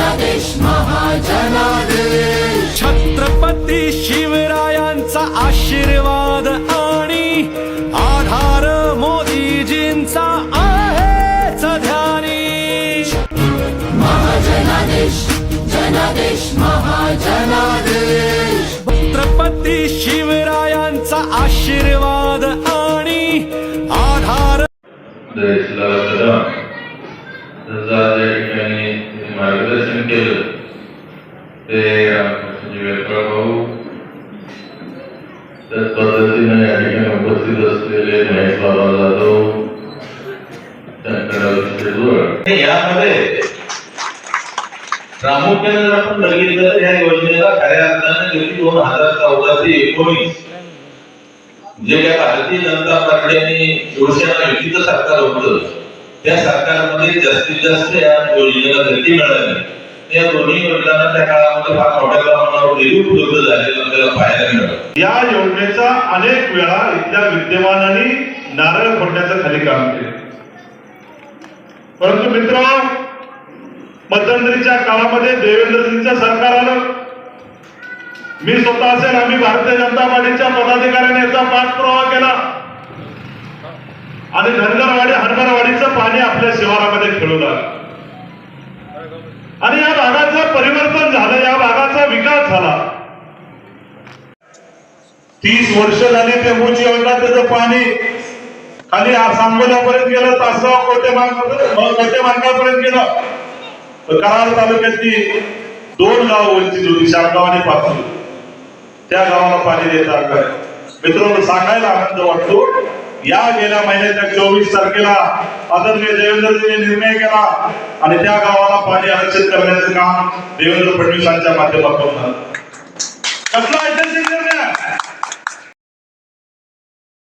जनादेश महाजनादेश. छत्रपती शिवरायांचा आशीर्वाद आणि आधार मोदीजींचा आहेच ध्यानी. महाजनादेश जनादेश महाजनादेश. छत्रपती शिवरायांचा आशीर्वाद आणि आधार देशला कदम त्याचं आज या ठिकाणी मार्गदर्शन केलं ते रामकृष्णजी व्यवहार भाऊ त्याच पद्धतीने या ठिकाणी उपस्थित असलेले महेश बाबा जाधव यामध्ये प्रामुख्याने जर आपण बघितलं तर या योजनेला खऱ्या अर्थाने गेली दोन हजार चौदा ते एकोणीस जे काय भारतीय जनता पार्टी आणि शिवसेना युतीचं सरकार होतं त्या सरकारमध्ये जास्तीत जास्त या योजनेला गती मिळाली. या दोन्ही योजनांना त्या काळामध्ये फार मोठ्या प्रमाणावर उपलब्ध झालेलं आपल्याला पाहायला मिळालं. या योजनेचा अनेक वेळा इथल्या विद्यमानांनी नारळ फोडण्याचं खाली काम केलं. परंतु मित्र मध्यंतरीच्या काळामध्ये देवेंद्रजींचं सरकार आलं. मी स्वतः असेल आम्ही भारतीय जनता पार्टीच्या पदाधिकाऱ्यांनी याचा पाठपुरावा केला. आणि धनगरवाडी हरभरवाडीचं पाणी आपल्या शिवारामध्ये खेळू लागलं आणि या भागाचं परिवर्तन झालं या भागाचा विकास झाला. तीस वर्ष झाली ते ऊंच योजना त्याचं पाणी खाली सांगोल्यापर्यंत गेलं तासगाव कोटे कोटे मार्गापर्यंत गेलं. तर कराड तालुक्यातली दोन गाव वंचित होती शामगाव आणि पाचवी त्या गावाला पाणी देत आहे मित्रांनो सांगायला आनंद वाटतो. या गेल्या महिन्याच्या चोवीस तारखेला आदरणीय देवेंद्रजींनी निर्णय केला आणि त्या गावाला पाणी आरक्षित करण्याचं काम देवेंद्र फडणवीसांच्या माध्यमातून झालं. कसला